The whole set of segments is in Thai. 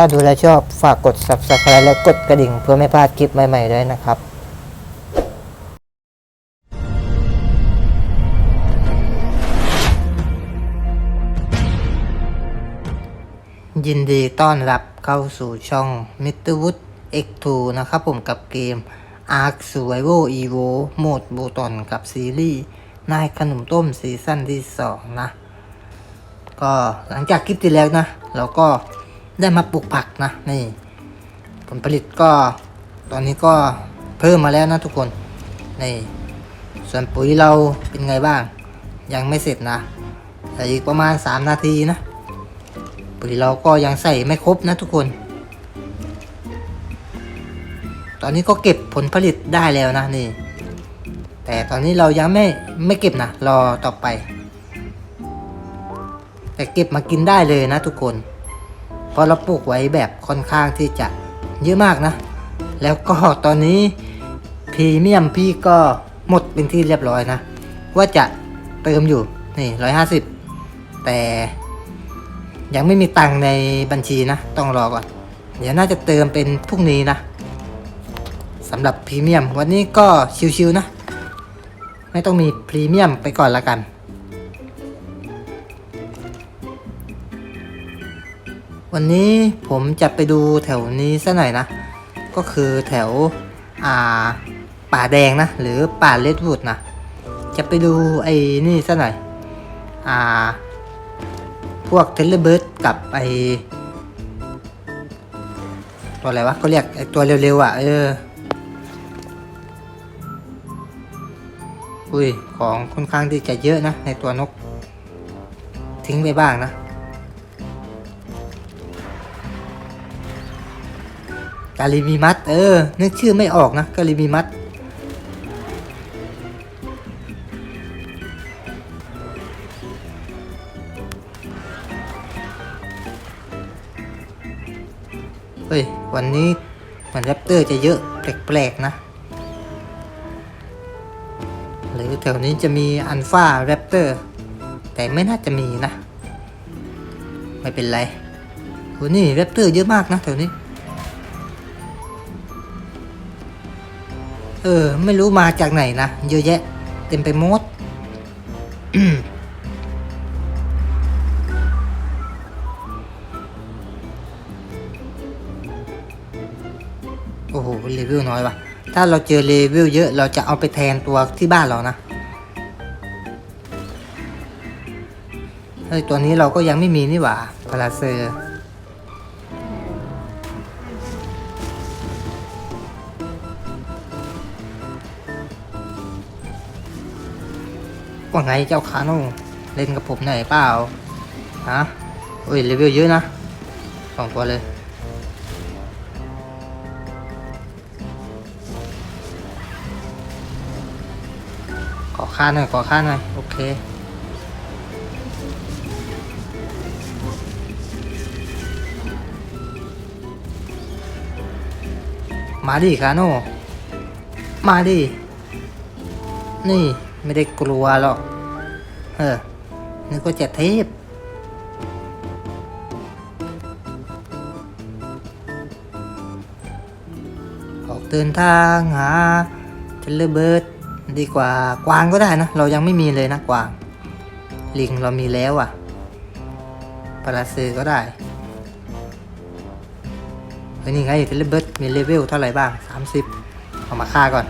ถ้าดูแลชอบฝากกด subscribe และกดกระดิ่งเพื่อไม่พลาดคลิปใหม่ๆด้วยนะครับยินดีต้อนรับเข้าสู่ช่อง Mr. Wood X2 นะครับผมกับเกม Ark Survival Evo โหมดบูตอนกับซีรีส์นายขนมต้มซีซั่นที่ 2 นะ ก็หลังจากคลิปที่แล้วนะ เราก็ ได้มาปลูกผักนะนี่ ผลผลิตก็ตอนนี้ก็เพิ่มมาแล้วนะทุกคนนี่ส่วนปุ๋ยเราเป็นไงบ้าง ยังไม่เสร็จนะแต่อีกประมาณ 3 นาทีนะ ปุ๋ยเราก็ยังใส่ไม่ครบนะทุกคน ตอนนี้ก็เก็บผลผลิตได้แล้วนะนี่ แต่ตอนนี้เรายังไม่ไม่เก็บนะรอต่อไป แต่เก็บมากินได้เลยนะทุกคน ราะเราปลูกไว้แบบค่อนข้างที่จะเยอะมากนะ แล้วก็ตอนนี้พรีเมียมพี่ก็หมดเป็นที่เรียบร้อยนะ ว่าจะเติมอยู่นี่ร้อยห้าสิบแต่ยังไม่มีตังค์ในบัญชีนะ ต้องรอก่อน เดี๋ยวน่าจะเติมเป็นพรุ่งนี้นะสำหรับพรีเมียมวันนี้ก็ชิวๆนะ ไม่ต้องมีพรีเมียมไปก่อนละกัน วันนี้ผมจะไปดูแถวนี้ซะหน่อยนะ ก็คือแถวอ่าป่าแดงนะ หรือป่าเลดวูดนะ จะไปดูไอ้นี่ซะหน่อย อ่า พวกเทเลเบิร์ดกับไอตัวอะไรวะเขาเรียกไอตัวเร็วๆอะ เออ อุ้ย ของค่อนข้างที่จะเยอะนะ ในตัวนก ทิ้งไปบ้างนะ กาลิมีมัดเออ นึกชื่อไม่ออกนะกาลิมีมัดเฮ้ย วันนี้เหมือนแรปเตอร์จะเยอะแปลกๆนะ หรือแถวนี้จะมีอันฟาแรปเตอร์ แต่ไม่น่าจะมีนะ ไม่เป็นไรโหนี่แรปเตอร์เยอะมากนะแถวนี้ เออ ไม่รู้มาจากไหนนะ เยอะแยะ เต็มไปหมดโอ้โหเลเวลน้อยว่ะ ถ้าเราเจอเลเวลเยอะเราจะเอาไปแทนตัวที่บ้านเรานะเฮ้ยตัวนี้เราก็ยังไม่มีนี่หว่าพาราเซอร์ ว่าไงเจ้าคาโน่เล่นกับผมหน่อยเปล่าฮะโอ้ยเลเวลเยอะนะสองตัวเลยขอค่าหน่อยขอค่าหน่อยโอเคมาดิคาโน่มาดินี่ ไม่ได้กลัวหรอก เออ นึกว่าจะเทพออกเดินทางหาเทเลเบิร์ดดีกว่ากวางก็ได้นะ เรายังไม่มีเลยนะกวาง ลิงเรามีแล้วอะปลาซือก็ได้เฮ้ยนี่ไงเทเลเบิร์ดมีเลเวลเท่าไหร่บ้าง 30 เอามาฆ่าก่อน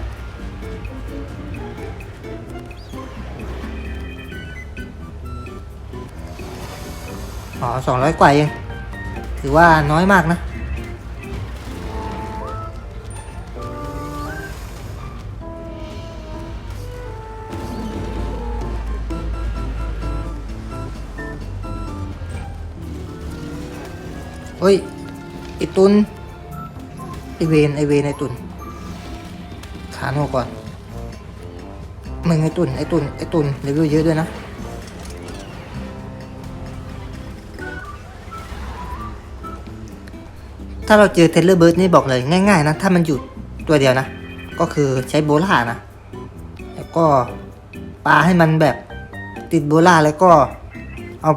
อ๋อสองร้อยกว่าเองถือว่าน้อยมากนะเฮ้ยไอตุนไอเวนไอเวนไอตุนขาโนก่อนมึงไอตุนไอตุนไอตุนเลเวลเยอะด้วยนะ ถ้าเราเจอเทเลอร์เบิร์ดนี่บอกเลยง่ายๆนะ ถ้ามันอยู่ตัวเดียวนะ ก็คือใช้โบล่านะ แล้วก็ปาให้มันแบบติดโบล่าแล้วก็เอา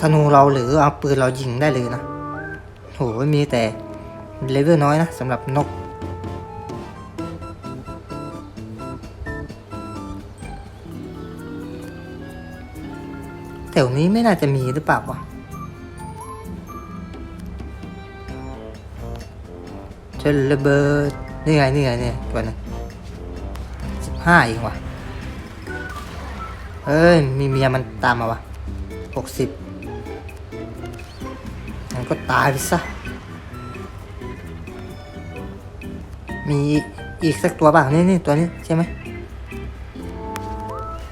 ธนูเราหรือเอาปืนเรายิงได้เลยนะโหมีแต่เลเวลน้อยนะสำหรับนก แถวนี้ไม่น่าจะมีหรือเปล่าวะ เชลระเบิดนี่ไงนี่ไงเนี่ยตัวนึงสิบห้าเองว่ะเอ้ย มีเมียมันตามมาวะหกสิบมันก็ตายไปซะ มีอีกสักตัวบ้างนี่นี่ตัวนี้ใช่ไหม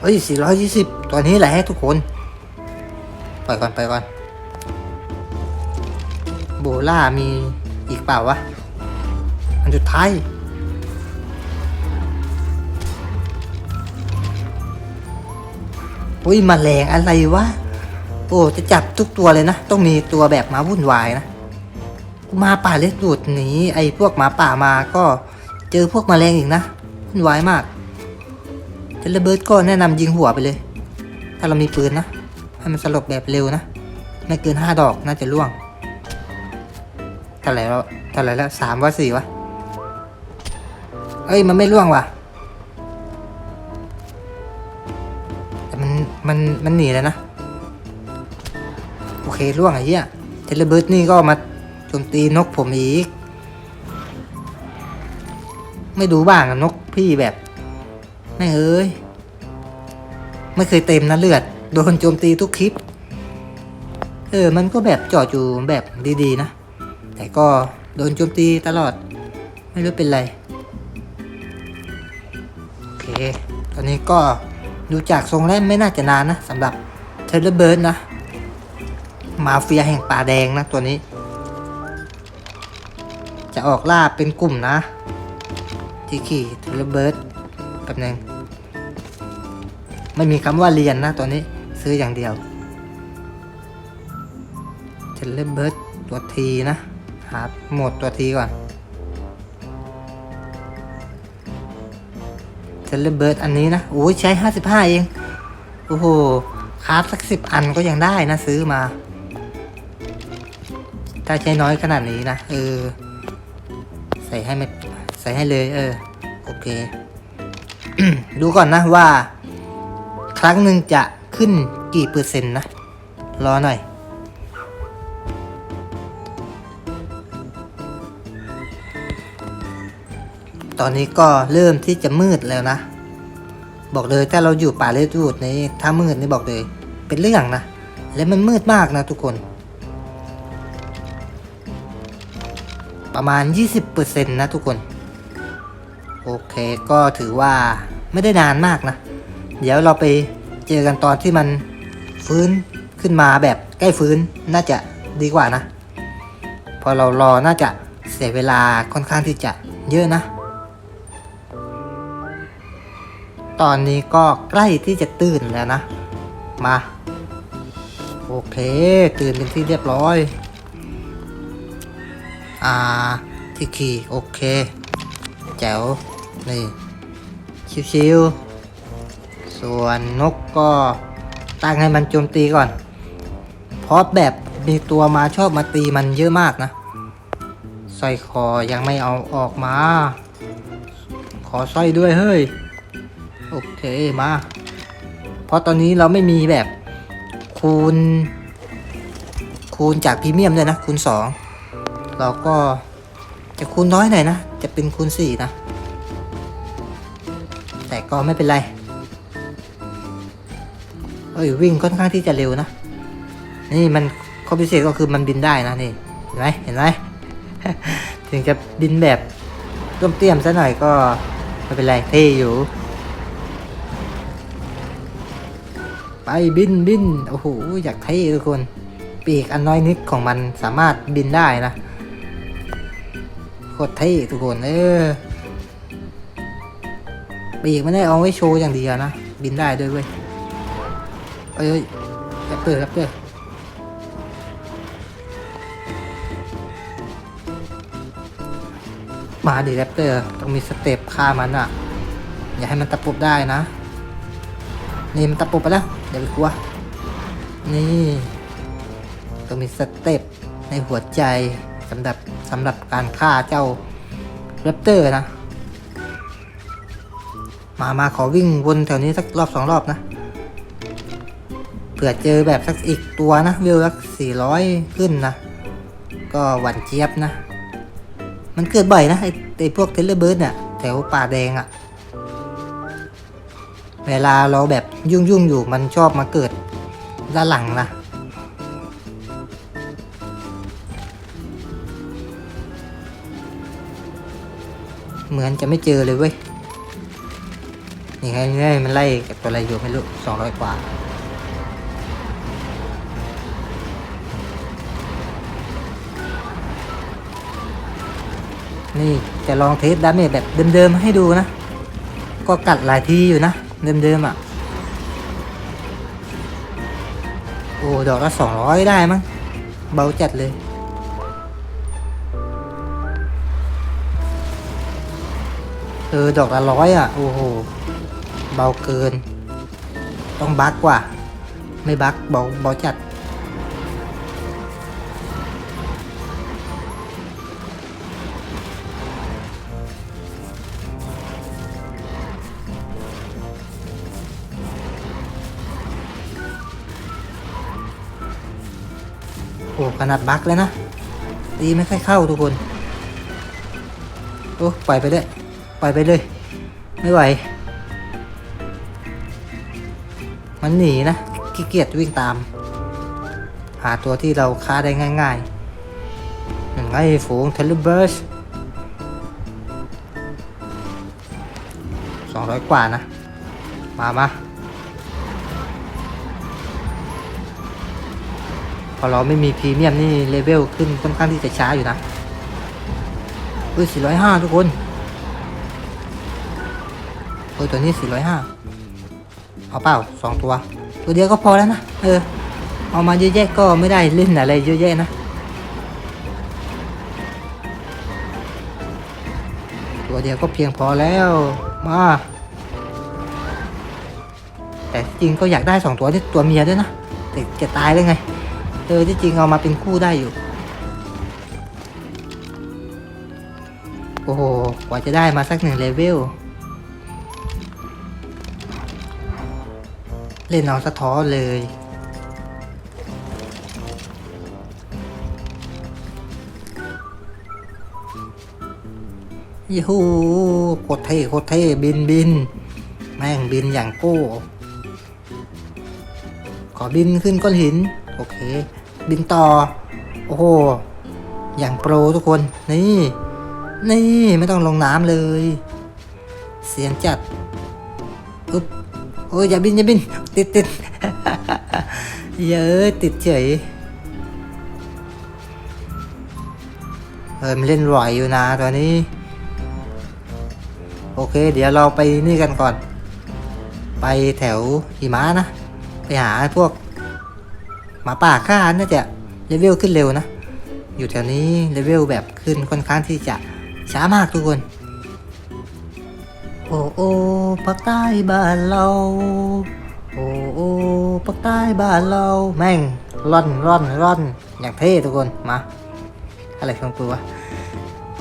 เฮ้ยสี่ร้อยยี่สิบตัวนี้แหละทุกคน ไปก่อนไปก่อน โบล่ามีอีกเปล่าวะ อันสุดท้าย อุ้ยมแมลงอะไรวะ โอ้จะจับทุกตัวเลยนะ ต้องมีตัวแบบมาวุ่นวายนะมาป่าเล็ดดูดหนีไอ้พวกหมาป่ามาก็เจอพวกมแมลงอีกนะวุ่นวายมากเทเลเบิดก็แนะนำยิงหัวไปเลย ถ้าเรามีปืนนะให้มันสลบแบบเร็วนะ ไม่เกินห้าดอกน่าจะล่วงเท่าไหร่แล้วเท่าไหร่แล้วสามว่าสี่วะ เอ้ยมันไม่ล่วงว่ะ แต่มันมันมันหนีแล้วนะ โอเคล่วงไอ้เหี้ยเทเลเบิร์ดนี่ก็มาโจมตีนกผมอีก ไม่ดูบ้างนกพี่แบบไม่เอ้ย ไม่เคยเต็มนะเลือด โดนโจมตีทุกคลิป เออ มันก็แบบจอดอยู่แบบดีๆนะ แต่ก็โดนโจมตีตลอด ไม่รู้เป็นไร ตอนนี้ก็ดูจากทรงแล้วไม่น่าจะนานนะสำหรับเทเลเบิร์ดนะ มาเฟียแห่งป่าแดงนะตัวนี้ จะออกล่าเป็นกลุ่มนะที่ขี่เทเลเบิร์ดกับหนึ่งไม่มีคำว่าเรียนนะตัวนี้ซื้ออย่างเดียวเทเลเบิร์ดตัวทีนะหาโหมดตัวทีก่อน เทเลเบิร์ดอันนี้นะโอ้ยใช้ 55 เอง โอ้โหคราฟสักสิบอันก็ยังได้นะซื้อมา ถ้าใช้น้อยขนาดนี้นะ เออ ใส่ให้ไม่ใส่ให้เลย เออ โอเค ดูก่อนนะว่า ครั้งหนึ่งจะขึ้นกี่เปอร์เซ็นต์นะ รอหน่อย ตอนนี้ก็เริ่มที่จะมืดแล้วนะ บอกเลยถ้าเราอยู่ป่าเลดูดนี้ถ้ามืดนี่บอกเลย เป็นเรื่องนะ และมันมืดมากนะทุกคน ประมาณ 20%นะทุกคน โอเคก็ถือว่าไม่ได้นานมากนะ เดี๋ยวเราไปเจอกันตอนที่มันฟื้นขึ้นมาแบบใกล้ฟื้นน่าจะดีกว่านะ พอเรารอน่าจะเสียเวลาค่อนข้างที่จะเยอะนะ ตอนนี้ก็ใกล้ที่จะตื่นแล้วนะ มา โอเค ตื่นเป็นที่เรียบร้อย อ่า ที่ขี่โอเค แจ๋ว นี่ ชิวๆ ส่วนนกก็ตั้งให้มันโจมตีก่อน เพราะแบบมีตัวมาชอบมาตีมันเยอะมากนะสร้อยคอยังไม่เอาออกมา ขอสร้อยด้วยเฮ้ย โอเคมา เพราะตอนนี้เราไม่มีแบบคูณ คูณจากพรีเมียมเลยนะคูณสองเราก็จะคูณน้อยหน่อยนะ จะเป็นคูณสี่นะ แต่ก็ไม่เป็นไร เอ้ยวิ่งค่อนข้างที่จะเร็วนะ นี่มันข้อพิเศษก็คือมันบินได้นะนี่ เห็นไหมเห็นไหมถึงจะบินแบบต้มเตี้ยมซะหน่อยก็ไม่เป็นไรเท่อยู่ ไปบินบินโอ้โหอยากเท่ทุกคน ปีกอันน้อยนิดของมันสามารถบินได้นะโคตรเท่ทุกคนเออปีกไม่ได้เอาไว้โชว์อย่างเดียวนะ บินได้ด้วยเว้ยเอ้ยแรปเตอร์แรปเตอร์มาดิแรปเตอร์ต้องมีสเต็ปฆ่ามันอะ อย่าให้มันตะปบได้นะ นี่มันตะปบไปแล้ว เดี๋ยวไปกลัว นี่ ต้องมีสเต็ปในหัวใจสำหรับสำหรับการฆ่าเจ้าแรปเตอร์นะ มามาขอวิ่งวนแถวนี้สักรอบสองรอบนะ เผื่อเจอแบบสักอีกตัวนะวิวสักสี่ร้อยขึ้นนะ ก็หวั่นเจี๊ยบนะ มันเกิดบ่อยนะไอไอพวกเทเลเบิร์ดเนี่ยแถวป่าแดงอะ่ะ เวลาเราแบบยุ่งยุ่งๆอยู่มันชอบมาเกิดด้านหลังนะเหมือนจะไม่เจอเลยเว้ย นี่ไงนี่ไงมันไล่กับตัวอะไรอยู่ไม่รู้สองร้อยกว่า นี่จะลองเทสดาเมจแบบเดิมๆให้ดูนะ ก็กัดหลายทีอยู่นะ เดิมๆอะ โอ้ดอกละสองร้อยได้มั้ง เบาจัดเลย เออ ดอกละร้อยอะ โอ้โห เบาเกิน ต้องบักกว่า ไม่บักเบาเบาจัด นาดบักแล้วนะตีไม่ค่อยเข้าทุกคนโอ้ปล่อยไปเลยปล่อยไปเลย ไม่ไหว มันหนีนะขี้เกียจวิ่งตาม หาตัวที่เราฆ่าได้ง่ายๆอย่างไงฝูงเทเลเบิร์สสองร้อยกว่านะ มามา พอเราไม่มีพรีเมียมนี่เลเวลขึ้นค่อนข้างที่จะช้าอยู่นะเฮ้ย405 ทุกคนเออตัวนี้ 405 เอาเปล่าสองตัว ตัวเดียวก็พอแล้วนะ เออ เอามาเยอะแยะก็ไม่ได้เล่นอะไรเยอะแยะนะ ตัวเดียวก็เพียงพอแล้ว มา แต่จริงก็อยากได้สองตัวที่ตัวเมียด้วยนะแต่จะตายได้ไง เออที่จริงเอามาเป็นคู่ได้อยู่ โอ้โห กว่าจะได้มาสักหนึ่งเลเวล เล่นเอาสะท้อเลย ยูฮูโคตรเท่โคตรเท่บินบิน แม่งบินอย่างโก้ ขอบินขึ้นก้อนหิน โอเค บินต่อ โอ้โห อย่างโปรทุกคน นี่ นี่ไม่ต้องลงน้ำเลย เสียงจัดอุ๊บโอ้ยอย่าบินอย่าบิน ติดติดเยอะติดเฉยเออมันเล่นไหวอยู่นะตอนนี้ โอเค เดี๋ยวเราไปนี่กันก่อน ไปแถวหิมะนะ ไปหาพวก หมาป่าฆ่าน่าจะเลเวลขึ้นเร็วนะ อยู่แถวนี้เลเวลแบบขึ้นค่อนข้างที่จะช้ามากทุกคน โอ้โอ้ภาคใต้บ้านเรา โอ้โอ้ภาคใต้บ้านเรา แม่งร่อนร่อนร่อนอย่างเท่ทุกคนมา อะไรของกูวะ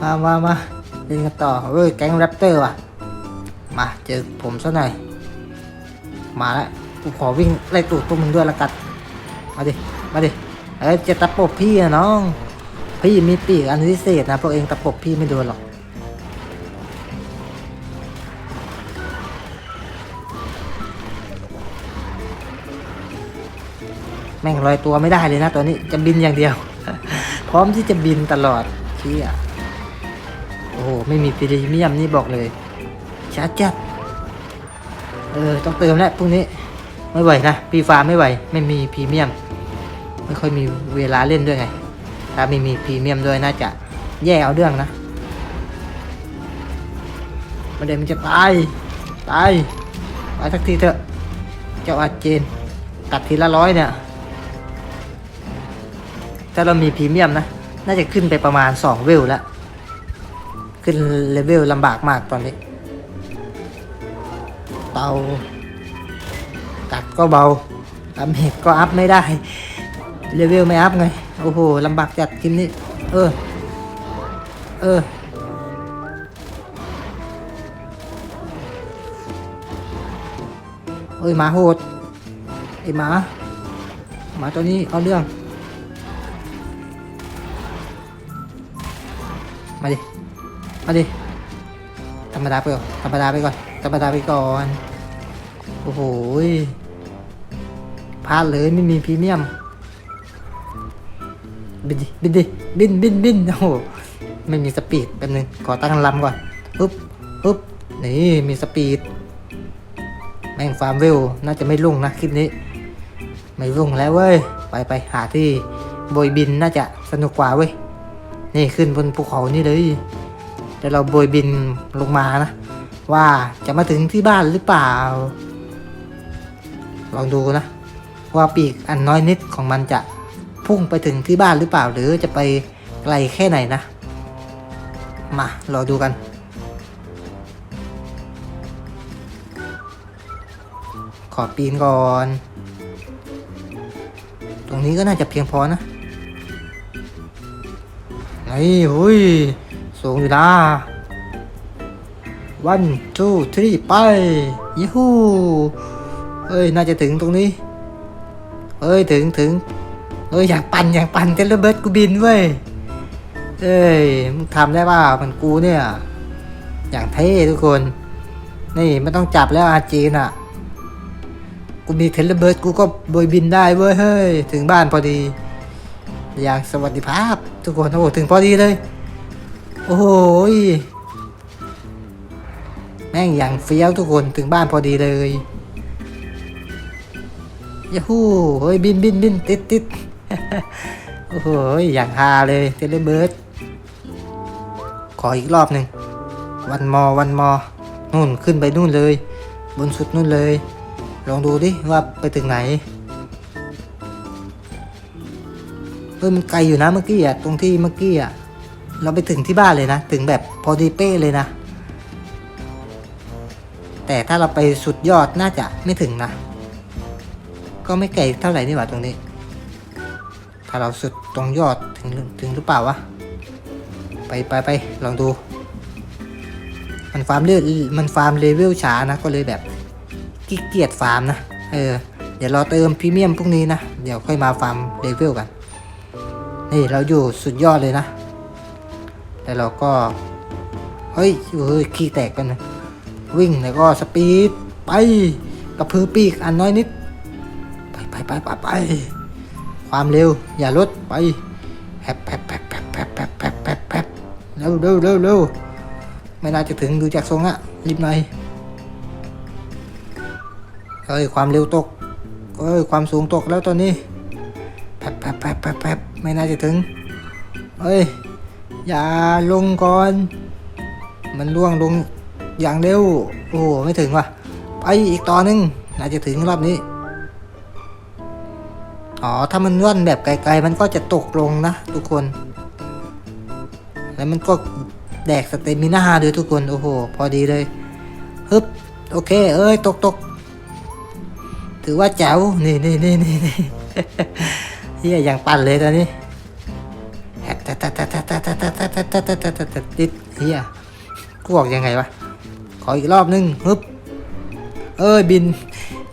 มามามาเล่นกันต่อเฮ้ยแก๊งแรปเตอร์ว่ะ มาเจอผมซะหน่อย มาแล้วกูขอวิ่งไล่ตูดตัวมึงด้วยละกัน มาดิ มาดิ เอ้ยจะตะปบพี่อะน้อง พี่มีปีกอันพิเศษนะพวกเองตะปบพี่ไม่โดนหรอก แม่งลอยตัวไม่ได้เลยนะตัวนี้จะบินอย่างเดียว พร้อมที่จะบินตลอดเชี่ยโอ้โห ไม่มีพีเมียมนี่บอกเลยช้าจัด เออ ต้องเติมแล้วพรุ่งนี้ ไม่ไหวนะปีฟาไม่ไหว ไม่มีพรีเมียม ไม่ค่อยมีเวลาเล่นด้วยไง ถ้าไม่มีพรีเมียมด้วยน่าจะแย่เอาเรื่องนะประเด็นมันจะตาย ตายตายสักทีเถอะ เจ้าอาเจน ตัดทีละร้อยเนี่ย ถ้าเรามีพรีเมียมนะ น่าจะขึ้นไปประมาณ 2 เวลแล้ว ขึ้นเลเวลลำบากมากตอนนี้ เตา ตัดก็เบาดาเมจก็อัพไม่ได้เลเวลไม่อัพไง โอ้โหลำบากจัดทีมนี้ เออ เออ เอ้ยหมาโหด ไอหมา หมาตัวนี้เอาเรื่อง มาดิ มาดิ ธรรมดาไปก่อน ธรรมดาไปก่อน ธรรมดาไปก่อน โอ้โห พลาดเลยไม่มีพรีเมียม บินดิบินดิบินบินบินโอ้โหไม่มีสปีดแป๊บนึงขอตั้งลำก่อนปึ๊บปึ๊บนี่มีสปีด แม่งฟาร์มเวลน่าจะไม่รุ่งนะคลิปนี้ ไม่รุ่งแล้วเว้ย ไปไปหาที่โบยบินน่าจะสนุกกว่าเว้ย นี่ขึ้นบนภูเขานี่เลยเดี๋ยวเราโบยบินลงมานะ ว่าจะมาถึงที่บ้านหรือเปล่า ลองดูนะ ว่าปีกอันน้อยนิดของมันจะพุ่งไปถึงที่บ้านหรือเปล่าหรือจะไปไกลแค่ไหนนะ มารอดูกัน ขอปีนก่อน ตรงนี้ก็น่าจะเพียงพอนะไอ้หุยสูงอยู่นะ one two three ไปยูฮูเอ้ย น่าจะถึงตรงนี้ เอ้ยถึงถึงเอ้ยอยากปั่นอยากปั่นเทเลเบิร์ดกูบินเว้ยเอ้ยมึงทำได้ป่ามันกูเนี่ย อย่างเท่ทุกคน นี่ไม่ต้องจับแล้วอาจีนอะ กูมีเทเลเบิร์ดกูก็บยบินได้เว้ยเฮ้ยถึงบ้านพอดี อย่างสวัสดิภาพ ทุกคนโอ้โหถึงพอดีเลย โอ้โหยแม่งอย่างเฟี้ยวทุกคนถึงบ้านพอดีเลย ยาฮูเฮ้ยบินบินบินติดติดโอ้โหยอย่างฮาเลยเทเลเบิร์ดขออีกรอบหนึ่งวันมอวันมอนู่นขึ้นไปนู่นเลย บนสุดนู่นเลย ลองดูดิว่าไปถึงไหนเออมันไกลอยู่นะเมื่อกี้อะตรงที่เมื่อกี้อะเราไปถึงที่บ้านเลยนะ ถึงแบบพอดีเป้เลยนะ แต่ถ้าเราไปสุดยอดน่าจะไม่ถึงนะ ก็ไม่ไกลเท่าไหร่นี่หว่าตรงนี้ ถ้าเราสุดตรงยอดถึงถึงหรือเปล่าวะ ไปไปไปลองดู มันฟาร์มเลือดมันฟาร์มเลเวลช้านะ ก็เลยแบบขี้เกียจฟาร์มนะ เออ เดี๋ยวรอเติมพรีเมียมพวกนี้นะ เดี๋ยวค่อยมาฟาร์มเลเวลกัน นี่เราอยู่สุดยอดเลยนะแต่เราก็ เฮ้ยเฮ้ยขี้แตกกันนะวิ่งแล้วก็สปีดไปกระพือปีกอันน้อยนิด ไปไปไปไปความเร็ว อย่าลดไปแป๊บแป๊บแป๊บแป๊บแป๊บแป๊บแป๊บแป๊บแป๊บเร็วเร็วเร็วเร็วไม่น่าจะถึงดูจากทรงอะรีบหน่อยเอ้ยความเร็วตกเอ้ยความสูงตกแล้วตอนนี้แป๊บแป๊บแป๊บแป๊บแป๊บไม่น่าจะถึงเอ้ยอย่าลงก่อน มันล่วงลงอย่างเร็ว โอ้ไม่ถึงว่ะ ไปอีกต่อหนึง น่าจะถึงรอบนี้ อ๋อ ถ้ามันร่อนแบบไกลๆ มันก็จะตกลงนะทุกคน แล้วมันก็แดกสเตมินาด้วยทุกคน โอ้โห พอดีเลยฮึบโอเค เอ้ย ตกตกถือว่าแจ๋วนี่นี่นี่นี่เฮียอย่างปั่นเลยตอนนี้ติดเฮียกูออกยังไงวะ ขออีกรอบนึงฮึบเอ้ยบิน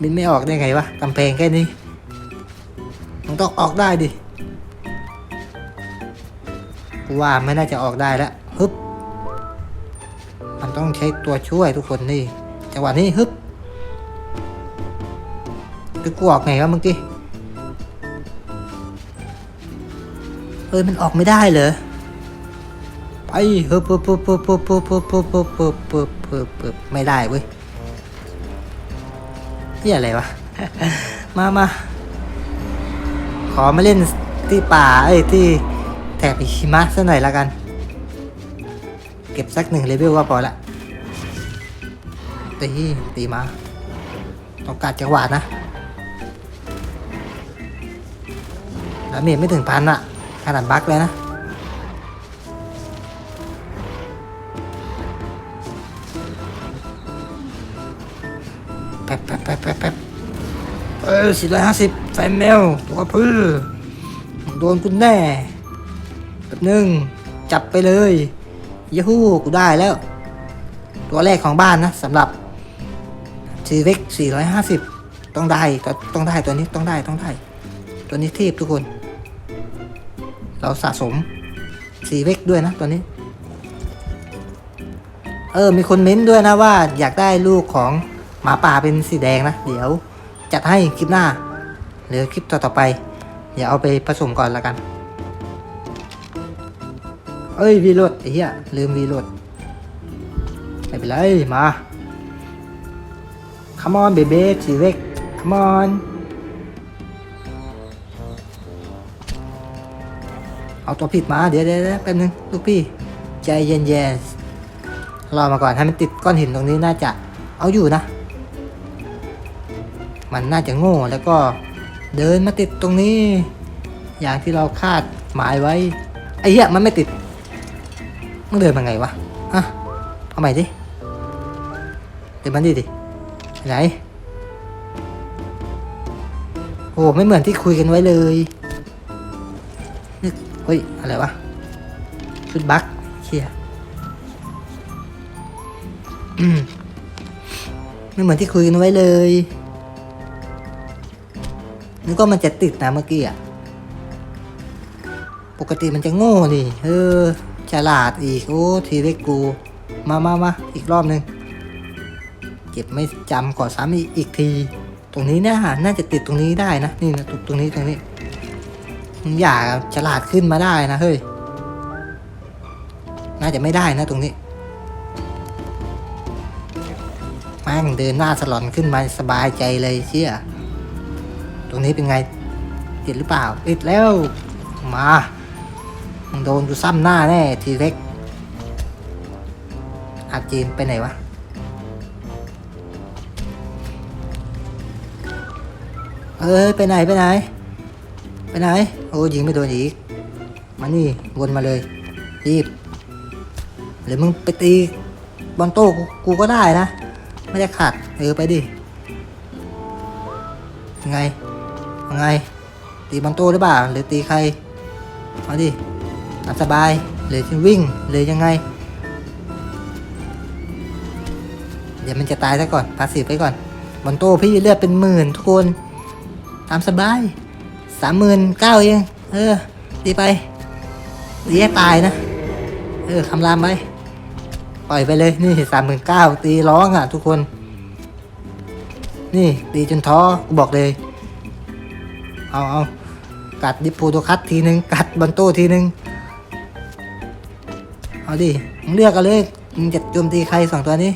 บินไม่ออกได้ไงวะกำแพงแค่นี้ มันต้องออกได้ดิว่าไม่น่าจะออกได้แล้วฮึบ มันต้องใช้ตัวช่วยทุกคนนี่จังหวะนี้ฮึบคือกูออกไงวะเมื่อกี้เอ้ยมันออกไม่ได้เหรอไปฮึบฮึบฮึบฮึบฮึบฮึบฮึบฮึบฮึบฮึบฮึบฮึบฮึบไม่ได้เว้ยนี่อะไรวะ มามา ขอมาเล่นที่ป่าเอ้ยที่แถบหิมะสักหน่อยละกัน เก็บสักหนึ่งเลเวลก็พอละตีตีมาต้องการจังหวะนะแล้วเมียไม่ถึงพันอะขนาดบักเลยนะ เออสี่ร้อยห้าสิบแฟนแมวตัวพื้อโดนคุณแน่แบบนึงจับไปเลยยูฮูกูได้แล้ว ตัวแรกของบ้านนะสำหรับทีเว็ก450ต้องได้ต้องต้องได้ตัวนี้ต้องได้ต้องได้ ตัวนี้เทพทุกคน เราสะสมสีเว็กด้วยนะตัวนี้ เออ มีคนเม้นต์ด้วยนะว่าอยากได้ลูกของหมาป่าเป็นสีแดงนะ เดี๋ยว จัดให้คลิปหน้า หรือคลิปต่อๆไปเดี๋ยวเอาไปผสมก่อนละกัน เอ้ยวีโรดไอ้เหี้ยลืมวีโรดไม่เป็นไรมา come on baby สีเว็ก come on เอาตัวผิดมาเดี๋ยวเดี๋ยวเดี๋ยวแป๊บนึงลูกพี่ ใจเย็นๆรอมาก่อนให้มันติดก้อนหินตรงนี้น่าจะเอาอยู่นะ มันน่าจะโง่แล้วก็เดินมาติดตรงนี้ อย่างที่เราคาดหมายไว้ไอ้เหี้ยมันไม่ติดมันเดินมาไงวะฮะเอาใหม่ดิเดินมาดิดิไหนโอ้ไม่เหมือนที่คุยกันไว้เลยนึกเฮ้ยอะไรวะชุดบั๊กเชี่ยไม่เหมือนที่คุยกันไว้เลย นึกว่ามันจะติดนะเมื่อกี้อะ ปกติมันจะโง่นี่เออ ฉลาดอีก โอ้ ทีเล็กกู มามามาอีกรอบหนึ่งเก็บไม่จำก่อนซ้ำอีกอีกที ตรงนี้น่าน่าจะติดตรงนี้ได้นะ นี่นะตรงนี้ตรงนี้อย่าฉลาดขึ้นมาได้นะเฮ้ย น่าจะไม่ได้นะตรงนี้แม่งเดินหน้าสลอนขึ้นมาสบายใจเลยเชี่ย ตรงนี้เป็นไง ติดหรือเปล่า ติดแล้ว มามึงโดนกูซ้ำหน้าแน่ทีเล็กอาจีนไปไหนวะ เอ้ยไปไหนไปไหน ไปไหน โอ้ยิงไม่โดนอีก มานี่วนมาเลย รีบหรือมึงไปตีบอลโต้กูก็ได้นะ ไม่ได้ขัดเออไปดิยังไง ยังไง ตีบอลโต้หรือเปล่า หรือตีใคร เอาดิตามสบาย หรือจะวิ่ง หรือยังไง เดี๋ยวมันจะตายซะก่อน พาสีไปก่อน บอลโต้พี่เลือดเป็นหมื่นทุกคน ตามสบาย สามหมื่นเก้าเอง เออ ตีไปตีให้ตายนะ เออคำรามไป ปล่อยไปเลย นี่สามหมื่นเก้าตีร้องอะ ทุกคน นี่ตีจนท้อ กูบอกเลย เอาเอากัดดิปูโตคัตทีหนึ่งกัดบันโต้ทีหนึ่งเอาดิมึงเลือกกันเลยมึงจะโจมตีใครสองตัวนี้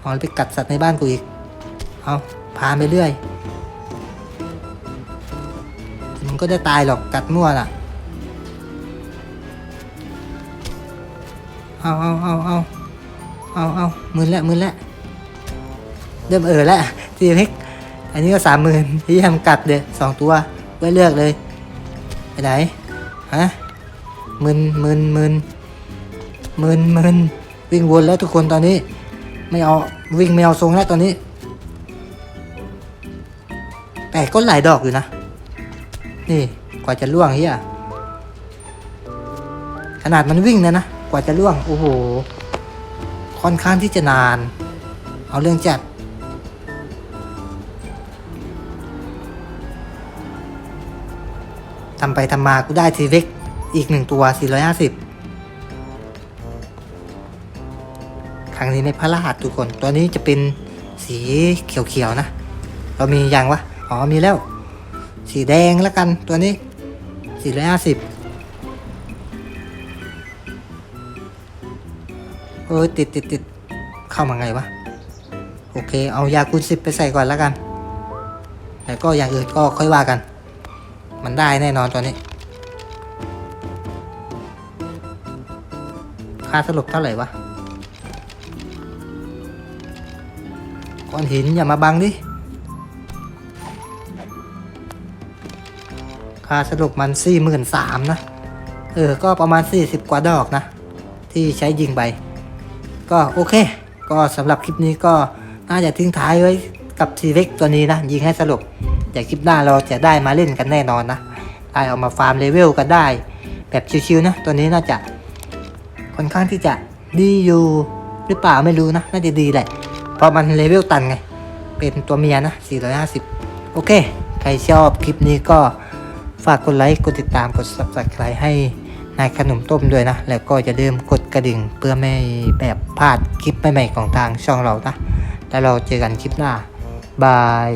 เอไปกัดสัตว์ในบ้านกูอีก เอาพาไปเรื่อยมึงก็จะตายหรอกกัดมั่วน่ะ เอาเอาเอาเอาเอาเอามือแล้วมือแล้วเริ่มเออแล้วทีเล็ก อันนี้ก็สามหมื่นที่ทำกัดเด็สองตัวไว้เลือกเลย ไปไหน ฮะหมื่นหมื่นหมื่นหมื่นหมื่นวิ่งวนแล้วทุกคนตอนนี้ ไม่เอาวิ่งไม่เอาทรงแล้วตอนนี้ แต่ก็หลายดอกอยู่นะ นี่กว่าจะล่วงเฮียขนาดมันวิ่งนะนะกว่าจะล่วง โอ้โห ค่อนข้างที่จะนาน เอาเรื่องจัด ทำไปทำมากูได้ทีเล็กอีกหนึ่งตัว 450 ครั้งนี้ไม่พลาดทุกคน ตัวนี้จะเป็นสีเขียวๆนะ เรามียังวะ อ๋อมีแล้ว สีแดงแล้วกันตัวนี้ 450เออติดติดติดเข้ามาไงวะ โอเค เอายาคูณ10ไปใส่ก่อนแล้วกัน แล้วก็อย่างอื่นก็ค่อยว่ากัน มันได้แน่นอนตัวนี้ ค่าสรุปเท่าไหร่วะก้อนหินอย่ามาบังดิ ค่าสรุปมันสี่หมื่นสามนะ เออ ก็ประมาณ40กว่าดอกนะ ที่ใช้ยิงไป ก็โอเค ก็สำหรับคลิปนี้ก็น่าจะทิ้งท้ายไว้กับทีเล็กตัวนี้นะ ยิงให้สรุป เดี๋ยวคลิปหน้าเราจะได้มาเล่นกันแน่นอนนะ ได้เอามาฟาร์มเลเวลกันได้ แบบชิวๆนะ ตัวนี้น่าจะค่อนข้างที่จะดีอยู่หรือเปล่าไม่รู้นะ น่าจะดีแหละ เพราะมันเลเวลตันไง เป็นตัวเมียนะ 450 โอเค ใครชอบคลิปนี้ก็ฝากกดไลค์ กดติดตาม กด subscribe ให้นายขนมต้มด้วยนะ แล้วก็อย่าลืมกดกระดิ่งเพื่อไม่แบบพลาดคลิปใหม่ๆของทางช่องเรานะ แล้วเราเจอกันคลิปหน้า บาย